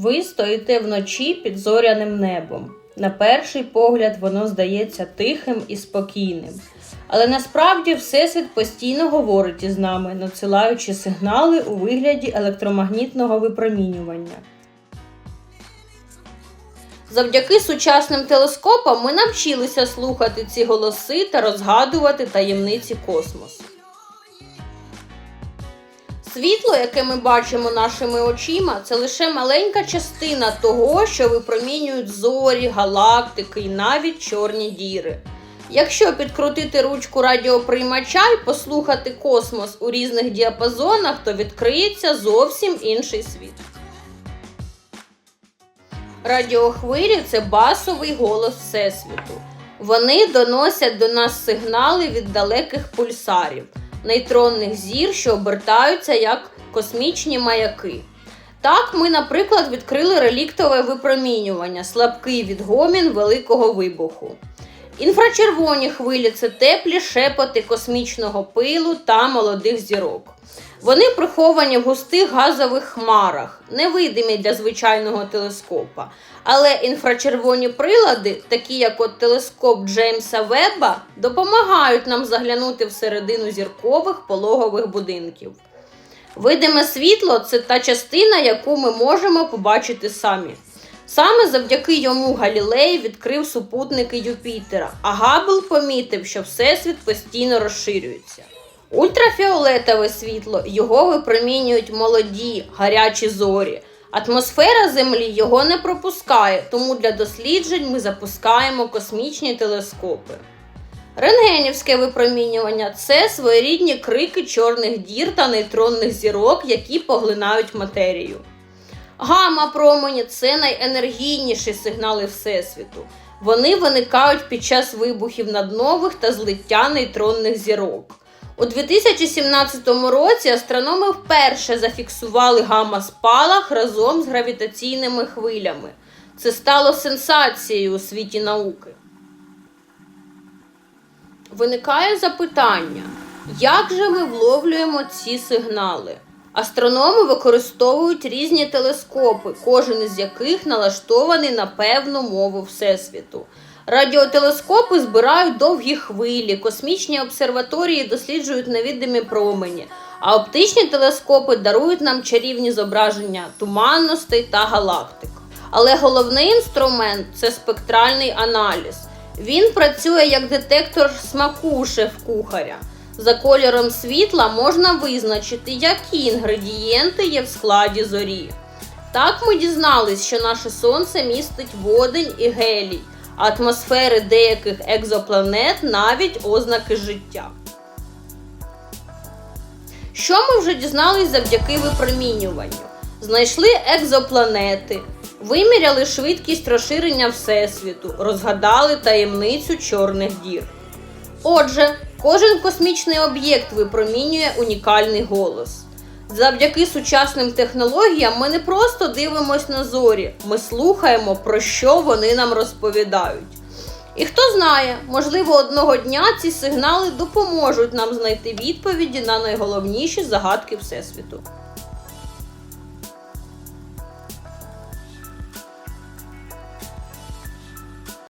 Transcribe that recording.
Ви стоїте вночі під зоряним небом. На перший погляд воно здається тихим і спокійним. Але насправді Всесвіт постійно говорить із нами, надсилаючи сигнали у вигляді електромагнітного випромінювання. Завдяки сучасним телескопам ми навчилися слухати ці голоси та розгадувати таємниці космосу. Світло, яке ми бачимо нашими очима, це лише маленька частина того, що випромінюють зорі, галактики і навіть чорні діри. Якщо підкрутити ручку радіоприймача і послухати космос у різних діапазонах, то відкриється зовсім інший світ. Радіохвилі це басовий голос Всесвіту. Вони доносять до нас сигнали від далеких пульсарів, нейтронних зір, що обертаються як космічні маяки. Так, ми, наприклад, відкрили реліктове випромінювання, слабкий відгомін великого вибуху. Інфрачервоні хвилі це теплі шепоти космічного пилу та молодих зірок. Вони приховані в густих газових хмарах, невидимі для звичайного телескопа. Але інфрачервоні прилади, такі як от телескоп Джеймса Вебба, допомагають нам заглянути всередину зіркових пологових будинків. Видиме світло це та частина, яку ми можемо побачити самі. Саме завдяки йому Галілей відкрив супутники Юпітера, а Габл помітив, що Всесвіт постійно розширюється. Ультрафіолетове світло його випромінюють молоді, гарячі зорі. Атмосфера Землі його не пропускає, тому для досліджень ми запускаємо космічні телескопи. Рентгенівське випромінювання це своєрідні крики чорних дір та нейтронних зірок, які поглинають матерію. Гамма промені це найенергійніші сигнали Всесвіту. Вони виникають під час вибухів наднових та злиття нейтронних зірок. У 2017 році астрономи вперше зафіксували гамма-спалах разом з гравітаційними хвилями. Це стало сенсацією у світі науки. Виникає запитання, як же ми вловлюємо ці сигнали? Астрономи використовують різні телескопи, кожен із яких налаштований на певну мову Всесвіту. Радіотелескопи збирають довгі хвилі, космічні обсерваторії досліджують невидимі промені, а оптичні телескопи дарують нам чарівні зображення туманностей та галактик. Але головний інструмент це спектральний аналіз. Він працює як детектор смаку шеф-кухаря. За кольором світла можна визначити, які інгредієнти є в складі зорі. Так ми дізнались, що наше сонце містить водень і гелій, атмосфери деяких екзопланет навіть ознаки життя. Що ми вже дізнались завдяки випромінюванню? Знайшли екзопланети, виміряли швидкість розширення Всесвіту, розгадали таємницю чорних дір. Отже, кожен космічний об'єкт випромінює унікальний голос. Завдяки сучасним технологіям ми не просто дивимось на зорі, ми слухаємо, про що вони нам розповідають. І хто знає, можливо, одного дня ці сигнали допоможуть нам знайти відповіді на найголовніші загадки Всесвіту.